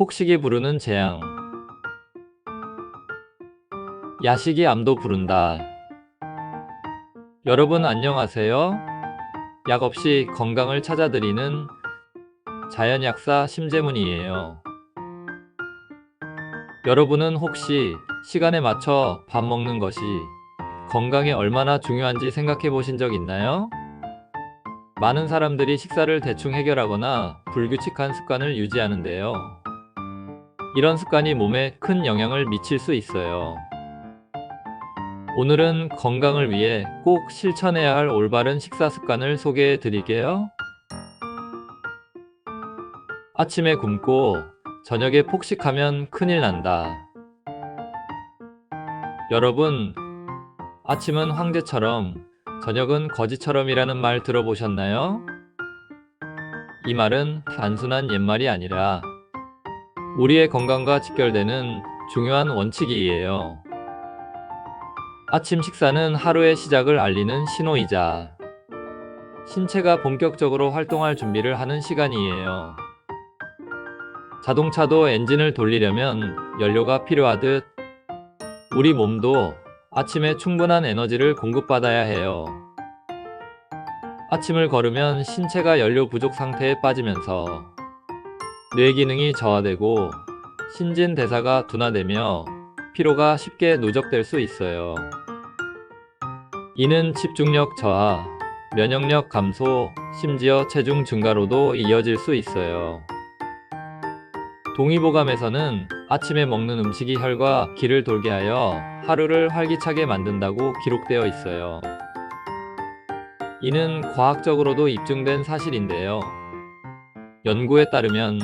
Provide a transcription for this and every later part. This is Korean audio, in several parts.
폭식이 부르는 재앙. 야식이 암도 부른다. 여러분 안녕하세요. 약 없이 건강을 찾아드리는 자연약사 심재문이에요. 여러분은 혹시 시간에 맞춰 밥 먹는 것이 건강에 얼마나 중요한지 생각해 보신 적 있나요? 많은 사람들이 식사를 대충 해결하거나 불규칙한 습관을 유지하는데요. 이런 습관이 몸에 큰 영향을 미칠 수 있어요. 오늘은 건강을 위해 꼭 실천해야 할 올바른 식사 습관을 소개해 드릴게요. 아침에 굶고 저녁에 폭식하면 큰일 난다. 여러분, 아침은 황제처럼 저녁은 거지처럼이라는 말 들어보셨나요? 이 말은 단순한 옛말이 아니라 우리의 건강과 직결되는 중요한 원칙이에요. 아침 식사는 하루의 시작을 알리는 신호이자 신체가 본격적으로 활동할 준비를 하는 시간이에요. 자동차도 엔진을 돌리려면 연료가 필요하듯 우리 몸도 아침에 충분한 에너지를 공급받아야 해요. 아침을 걸으면 신체가 연료 부족 상태에 빠지면서 뇌 기능이 저하되고 신진 대사가 둔화되며 피로가 쉽게 누적될 수 있어요. 이는 집중력 저하, 면역력 감소, 심지어 체중 증가로도 이어질 수 있어요. 동의보감에서는 아침에 먹는 음식이 혈과 기를 돌게 하여 하루를 활기차게 만든다고 기록되어 있어요. 이는 과학적으로도 입증된 사실인데요. 연구에 따르면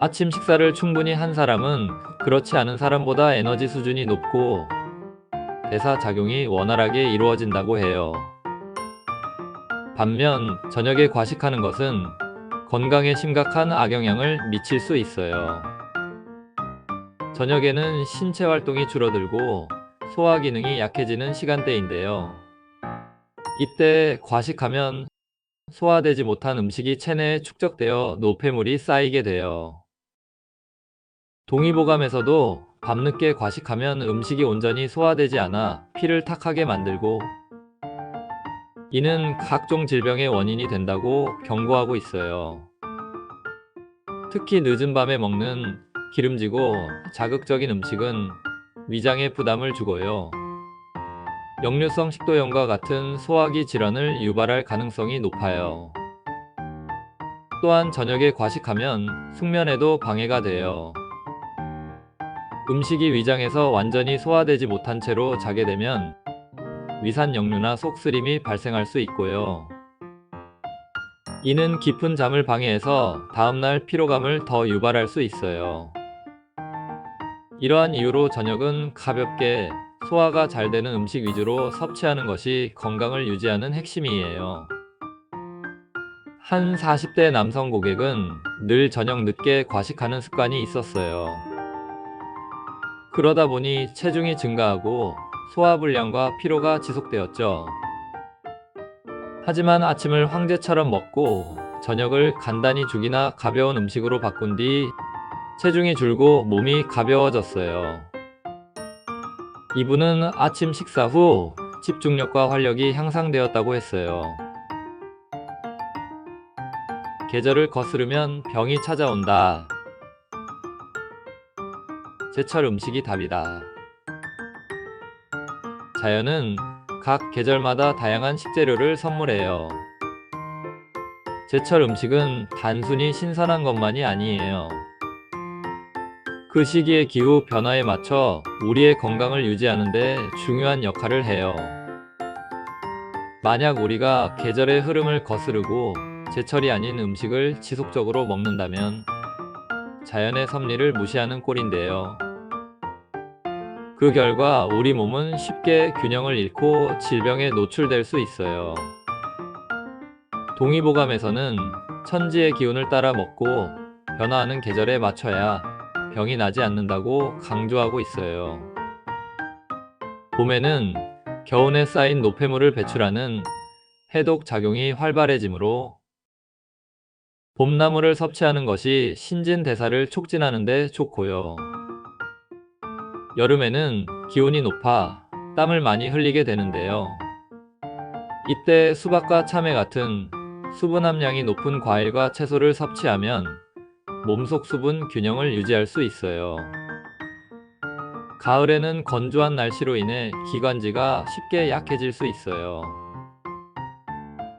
아침 식사를 충분히 한 사람은 그렇지 않은 사람보다 에너지 수준이 높고 대사 작용이 원활하게 이루어진다고 해요. 반면 저녁에 과식하는 것은 건강에 심각한 악영향을 미칠 수 있어요. 저녁에는 신체 활동이 줄어들고 소화 기능이 약해지는 시간대인데요. 이때 과식하면 소화되지 못한 음식이 체내에 축적되어 노폐물이 쌓이게 돼요. 동의보감에서도 밤늦게 과식하면 음식이 온전히 소화되지 않아 피를 탁하게 만들고 이는 각종 질병의 원인이 된다고 경고하고 있어요. 특히 늦은 밤에 먹는 기름지고 자극적인 음식은 위장에 부담을 주고요. 역류성 식도염과 같은 소화기 질환을 유발할 가능성이 높아요. 또한 저녁에 과식하면 숙면에도 방해가 돼요. 음식이 위장에서 완전히 소화되지 못한 채로 자게 되면 위산 역류나 속쓰림이 발생할 수 있고요. 이는 깊은 잠을 방해해서 다음날 피로감을 더 유발할 수 있어요. 이러한 이유로 저녁은 가볍게 소화가 잘 되는 음식 위주로 섭취하는 것이 건강을 유지하는 핵심이에요. 한 40대 남성 고객은 늘 저녁 늦게 과식하는 습관이 있었어요. 그러다 보니 체중이 증가하고 소화불량과 피로가 지속되었죠. 하지만 아침을 황제처럼 먹고 저녁을 간단히 죽이나 가벼운 음식으로 바꾼 뒤 체중이 줄고 몸이 가벼워졌어요. 이분은 아침 식사 후 집중력과 활력이 향상되었다고 했어요. 계절을 거스르면 병이 찾아온다. 제철 음식이 답이다. 자연은 각 계절마다 다양한 식재료를 선물해요. 제철 음식은 단순히 신선한 것만이 아니에요. 그 시기의 기후 변화에 맞춰 우리의 건강을 유지하는 데 중요한 역할을 해요. 만약 우리가 계절의 흐름을 거스르고 제철이 아닌 음식을 지속적으로 먹는다면 자연의 섭리를 무시하는 꼴인데요. 그 결과 우리 몸은 쉽게 균형을 잃고 질병에 노출될 수 있어요. 동의보감에서는 천지의 기운을 따라 먹고 변화하는 계절에 맞춰야 병이 나지 않는다고 강조하고 있어요. 봄에는 겨운에 쌓인 노폐물을 배출하는 해독 작용이 활발해지므로 봄나물을 섭취하는 것이 신진대사를 촉진하는 데 좋고요. 여름에는 기온이 높아 땀을 많이 흘리게 되는데요. 이때 수박과 참외 같은 수분 함량이 높은 과일과 채소를 섭취하면 몸속 수분 균형을 유지할 수 있어요. 가을에는 건조한 날씨로 인해 기관지가 쉽게 약해질 수 있어요.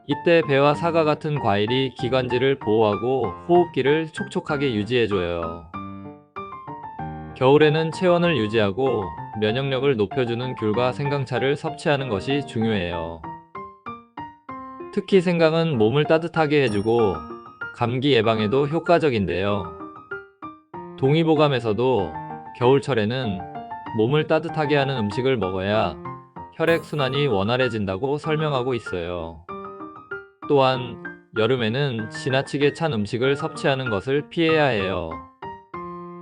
이때 배와 사과 같은 과일이 기관지를 보호하고 호흡기를 촉촉하게 유지해줘요. 겨울에는 체온을 유지하고 면역력을 높여주는 귤과 생강차를 섭취하는 것이 중요해요. 특히 생강은 몸을 따뜻하게 해주고 감기 예방에도 효과적인데요. 동의보감에서도 겨울철에는 몸을 따뜻하게 하는 음식을 먹어야 혈액순환이 원활해진다고 설명하고 있어요. 또한 여름에는 지나치게 찬 음식을 섭취하는 것을 피해야 해요.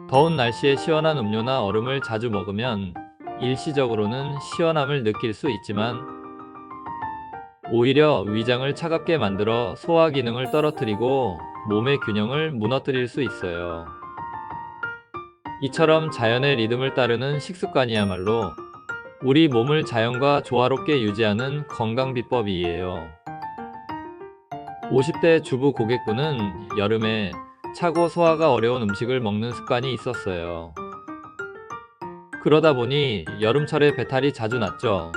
더운 날씨에 시원한 음료나 얼음을 자주 먹으면 일시적으로는 시원함을 느낄 수 있지만 오히려 위장을 차갑게 만들어 소화 기능을 떨어뜨리고 몸의 균형을 무너뜨릴 수 있어요. 이처럼 자연의 리듬을 따르는 식습관이야말로 우리 몸을 자연과 조화롭게 유지하는 건강 비법이에요. 50대 주부 고객분은 여름에 차고 소화가 어려운 음식을 먹는 습관이 있었어요. 그러다 보니 여름철에 배탈이 자주 났죠.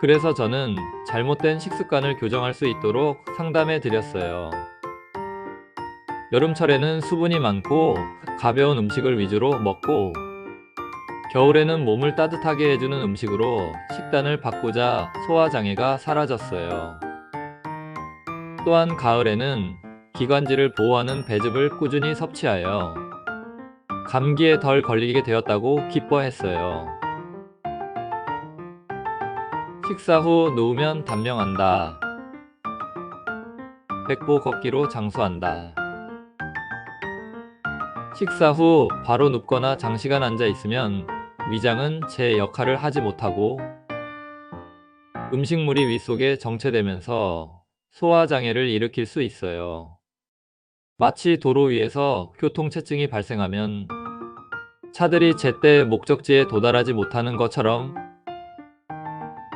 그래서 저는 잘못된 식습관을 교정할 수 있도록 상담해 드렸어요. 여름철에는 수분이 많고 가벼운 음식을 위주로 먹고 겨울에는 몸을 따뜻하게 해주는 음식으로 식단을 바꾸자 소화장애가 사라졌어요. 또한 가을에는 기관지를 보호하는 배즙을 꾸준히 섭취하여 감기에 덜 걸리게 되었다고 기뻐했어요. 식사 후 누우면 단명한다. 백보 걷기로 장수한다. 식사 후 바로 눕거나 장시간 앉아 있으면 위장은 제 역할을 하지 못하고 음식물이 위 속에 정체되면서 소화장애를 일으킬 수 있어요. 마치 도로 위에서 교통체증이 발생하면 차들이 제때 목적지에 도달하지 못하는 것처럼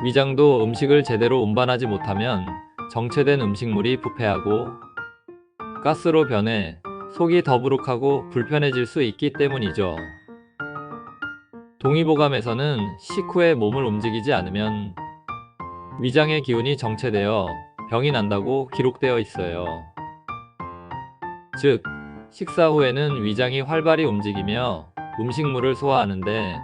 위장도 음식을 제대로 운반하지 못하면 정체된 음식물이 부패하고 가스로 변해 속이 더부룩하고 불편해질 수 있기 때문이죠. 동의보감에서는 식후에 몸을 움직이지 않으면 위장의 기운이 정체되어 병이 난다고 기록되어 있어요. 즉, 식사 후에는 위장이 활발히 움직이며 음식물을 소화하는데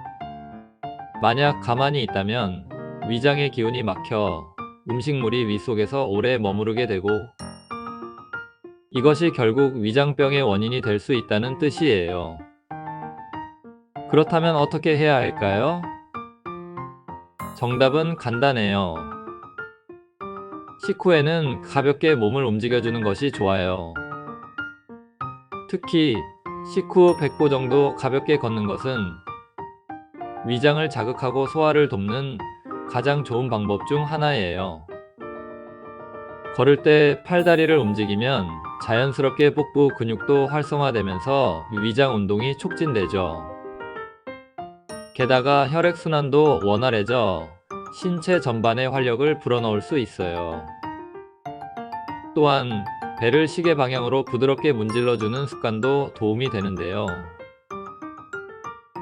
만약 가만히 있다면 위장의 기운이 막혀 음식물이 위 속에서 오래 머무르게 되고 이것이 결국 위장병의 원인이 될 수 있다는 뜻이에요. 그렇다면 어떻게 해야 할까요? 정답은 간단해요. 식후에는 가볍게 몸을 움직여주는 것이 좋아요. 특히 식후 100보 정도 가볍게 걷는 것은 위장을 자극하고 소화를 돕는 가장 좋은 방법 중 하나예요. 걸을 때 팔다리를 움직이면 자연스럽게 복부 근육도 활성화되면서 위장 운동이 촉진되죠. 게다가 혈액순환도 원활해져 신체 전반의 활력을 불어넣을 수 있어요. 또한 배를 시계 방향으로 부드럽게 문질러주는 습관도 도움이 되는데요.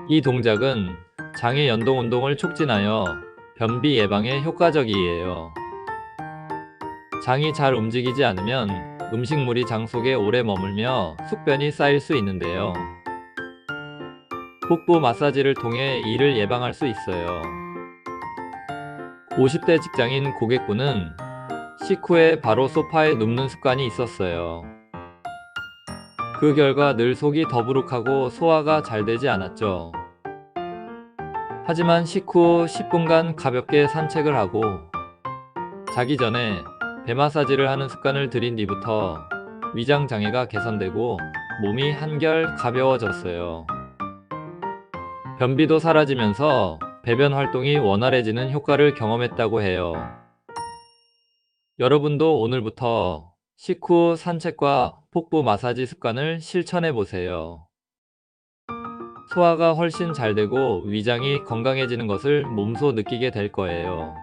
이 동작은 장의 연동 운동을 촉진하여 변비 예방에 효과적이에요. 장이 잘 움직이지 않으면 음식물이 장 속에 오래 머물며 숙변이 쌓일 수 있는데요. 복부 마사지를 통해 이를 예방할 수 있어요. 50대 직장인 고객분은 식후에 바로 소파에 눕는 습관이 있었어요. 그 결과 늘 속이 더부룩하고 소화가 잘 되지 않았죠. 하지만 식후 10분간 가볍게 산책을 하고 자기 전에 배 마사지를 하는 습관을 들인 뒤부터 위장 장애가 개선되고 몸이 한결 가벼워졌어요. 변비도 사라지면서 배변 활동이 원활해지는 효과를 경험했다고 해요. 여러분도 오늘부터 식후 산책과 복부 마사지 습관을 실천해 보세요. 소화가 훨씬 잘 되고 위장이 건강해지는 것을 몸소 느끼게 될 거예요.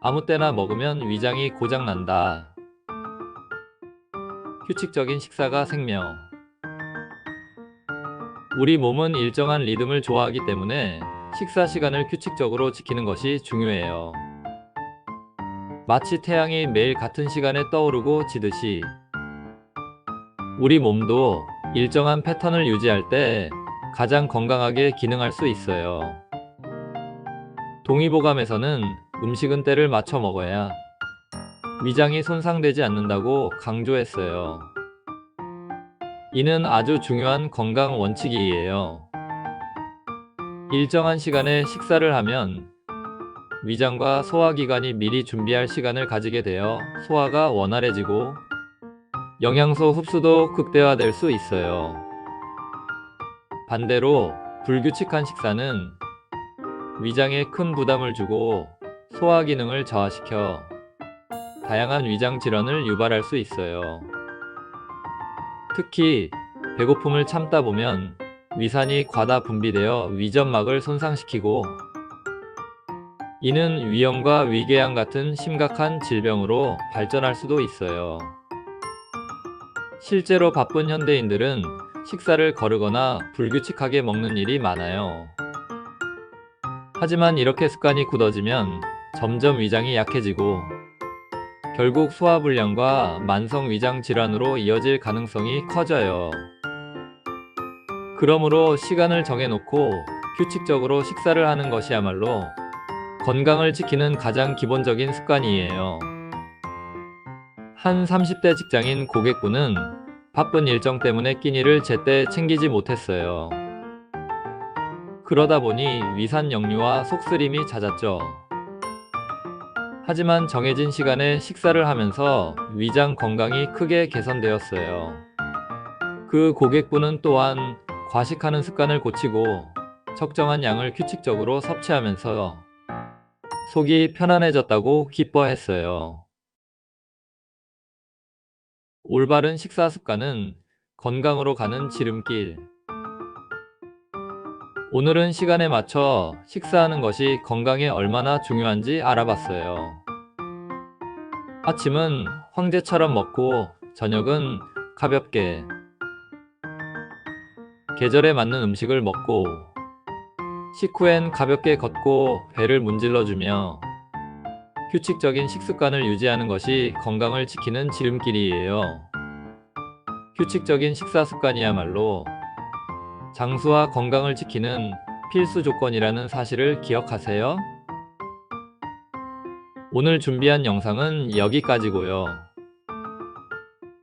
아무 때나 먹으면 위장이 고장난다. 규칙적인 식사가 생명. 우리 몸은 일정한 리듬을 좋아하기 때문에 식사 시간을 규칙적으로 지키는 것이 중요해요. 마치 태양이 매일 같은 시간에 떠오르고 지듯이 우리 몸도 일정한 패턴을 유지할 때 가장 건강하게 기능할 수 있어요. 동의보감에서는 음식은 때를 맞춰 먹어야 위장이 손상되지 않는다고 강조했어요. 이는 아주 중요한 건강 원칙이에요. 일정한 시간에 식사를 하면 위장과 소화기관이 미리 준비할 시간을 가지게 되어 소화가 원활해지고 영양소 흡수도 극대화될 수 있어요. 반대로 불규칙한 식사는 위장에 큰 부담을 주고 소화 기능을 저하시켜 다양한 위장 질환을 유발할 수 있어요. 특히 배고픔을 참다 보면 위산이 과다 분비되어 위점막을 손상시키고 이는 위염과 위궤양 같은 심각한 질병으로 발전할 수도 있어요. 실제로 바쁜 현대인들은 식사를 거르거나 불규칙하게 먹는 일이 많아요. 하지만 이렇게 습관이 굳어지면 점점 위장이 약해지고 결국 소화불량과 만성 위장 질환으로 이어질 가능성이 커져요. 그러므로 시간을 정해놓고 규칙적으로 식사를 하는 것이야말로 건강을 지키는 가장 기본적인 습관이에요. 한 30대 직장인 고객분은 바쁜 일정 때문에 끼니를 제때 챙기지 못했어요. 그러다 보니 위산 역류와 속쓰림이 잦았죠. 하지만 정해진 시간에 식사를 하면서 위장 건강이 크게 개선되었어요. 그 고객분은 또한 과식하는 습관을 고치고 적정한 양을 규칙적으로 섭취하면서 속이 편안해졌다고 기뻐했어요. 올바른 식사 습관은 건강으로 가는 지름길. 오늘은 시간에 맞춰 식사하는 것이 건강에 얼마나 중요한지 알아봤어요. 아침은 황제처럼 먹고 저녁은 가볍게 계절에 맞는 음식을 먹고 식후엔 가볍게 걷고 배를 문질러주며 규칙적인 식습관을 유지하는 것이 건강을 지키는 지름길이에요. 규칙적인 식사 습관이야말로 장수와 건강을 지키는 필수 조건이라는 사실을 기억하세요. 오늘 준비한 영상은 여기까지고요.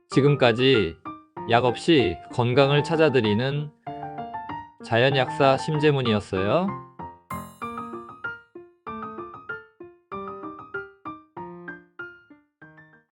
지금까지 약 없이 건강을 찾아드리는 자연약사 심재문이었어요.